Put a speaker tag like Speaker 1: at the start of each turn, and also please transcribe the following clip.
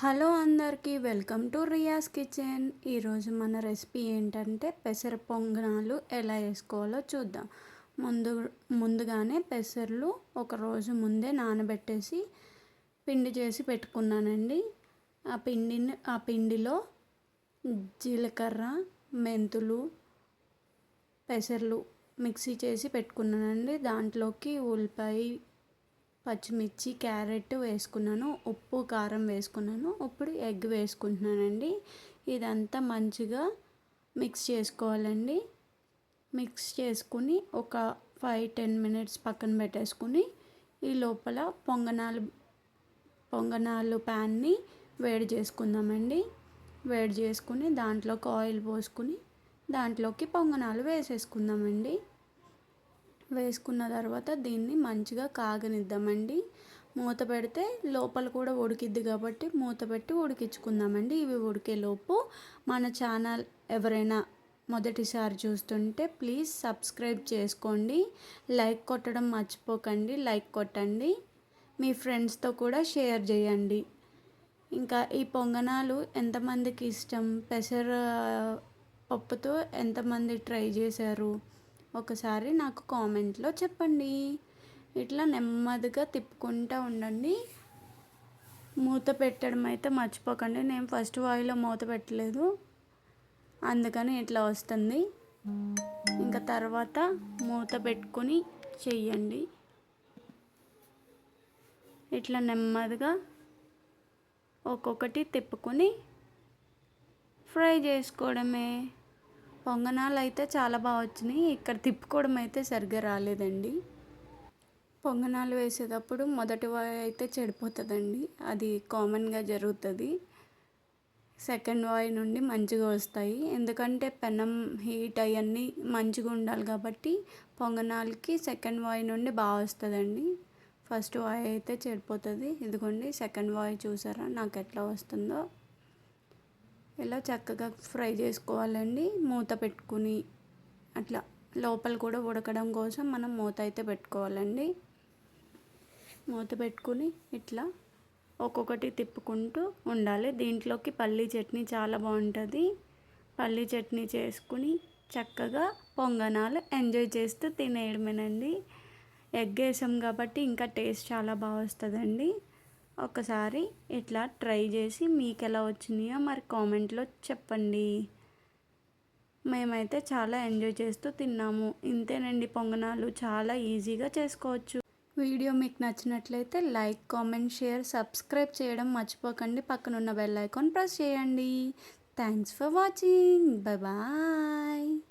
Speaker 1: Hello అందరికీ welcome to రియాస్ kitchen. ఈరోజు మన రెసిపీ ఏంటంటే పెసర పొంగనాలు ఎలా వేసుకోవాలో చూద్దాం. ముందు ముందుగానే పెసర్లు ఒక రోజు ముందే నానబెట్టేసి పిండి చేసి పెట్టుకున్నానండి. ఆ పిండిని ఆ పిండిలో జీలకర్ర మెంతులు పెసర్లు మిక్సీ చేసి పెట్టుకున్నానండి. దాంట్లోకి ఉల్లిపాయ పచ్చిమిర్చి క్యారెట్ వేసుకున్నాను ఉప్పు కారం వేసుకున్నాను ఇప్పుడు ఎగ్ వేసుకుంటున్నానండి. ఇదంతా మంచిగా మిక్స్ చేసుకోవాలండి. మిక్స్ చేసుకుని ఒక ఫైవ్ టెన్ మినిట్స్ పక్కన పెట్టేసుకుని ఈ లోపల పొంగనాలు పొంగనాలు ప్యాన్ని వేడి చేసుకుందామండి. వేడి చేసుకుని దాంట్లోకి ఆయిల్ పోసుకుని దాంట్లోకి పొంగనాలు వేసేసుకుందామండి. వేసుకున్న తర్వాత దీన్ని మంచిగా కాగనిద్దామండి. మూత పెడితే లోపల కూడా ఉడికిద్ది కాబట్టి మూత పెట్టి ఉడికించుకుందామండి. ఇవి ఉడికేలోపు మన ఛానల్ ఎవరైనా మొదటిసారి చూస్తుంటే ప్లీజ్ సబ్స్క్రైబ్ చేసుకోండి. లైక్ కొట్టడం మర్చిపోకండి. లైక్ కొట్టండి. మీ ఫ్రెండ్స్తో కూడా షేర్ చేయండి. ఇంకా ఈ పొంగనాలు ఎంతమందికి ఇష్టం? పెసర పప్పుతో ఎంతమంది ట్రై చేశారు? ఒకసారి నాకు కామెంట్లో చెప్పండి. ఇట్లా నెమ్మదిగా తిప్పుకుంటూ ఉండండి. మూత పెట్టడం అయితే మర్చిపోకండి. నేను ఫస్ట్ వాయిలో మూత పెట్టలేదు. అందుకని ఇట్లా వస్తుంది. ఇంకా తర్వాత మూత పెట్టుకొని చెయ్యండి. ఇట్లా నెమ్మదిగా ఒక్కొక్కటి తిప్పుకొని ఫ్రై చేసుకోవడమే. పొంగనాలు అయితే చాలా బాగా వచ్చినాయి. ఇక్కడ తిప్పుకోవడం అయితే సరిగ్గా రాలేదండి. పొంగనాలు వేసేటప్పుడు మొదటి వాయి అయితే చెడిపోతుందండి. అది కామన్గా జరుగుతుంది. సెకండ్ వాయి నుండి మంచిగా వస్తాయి. ఎందుకంటే పెనం హీట్ అవన్నీ మంచిగా ఉండాలి కాబట్టి పొంగనాలకి సెకండ్ వాయి నుండి బాగా వస్తుందండి. ఫస్ట్ వాయి అయితే చెడిపోతుంది. ఇదిగోండి సెకండ్ వాయి చూసారా? నాకు ఎట్లా వస్తుందో. ఇలా చక్కగా ఫ్రై చేసుకోవాలండి. మూత పెట్టుకుని అట్లా లోపల కూడా ఉడకడం కోసం మనం మూత అయితే పెట్టుకోవాలండి. మూత పెట్టుకుని ఇట్లా ఒక్కొక్కటి తిప్పుకుంటూ ఉండాలి. దీంట్లోకి పల్లీ చట్నీ చాలా బాగుంటుంది. పల్లీ చట్నీ చేసుకుని చక్కగా పొంగనాలు ఎంజాయ్ చేస్తూ తినేయడమేనండి. ఎగ్ వేసాం కాబట్టి ఇంకా టేస్ట్ చాలా బాగా వస్తుందండి. ఒకసారి ఇట్లా ట్రై చేసి మీకు ఎలా వచ్చినాయో మరి కామెంట్లో చెప్పండి. మేమైతే చాలా ఎంజాయ్ చేస్తూ తిన్నాము. ఇంతేనండి పొంగనాలు. చాలా ఈజీగా చేసుకోవచ్చు. వీడియో మీకు నచ్చినట్లయితే లైక్ కామెంట్ షేర్ సబ్స్క్రైబ్ చేయడం మర్చిపోకండి. పక్కనున్న బెల్ ఐకాన్ ప్రెస్ చేయండి. Thanks for watching. Bye bye.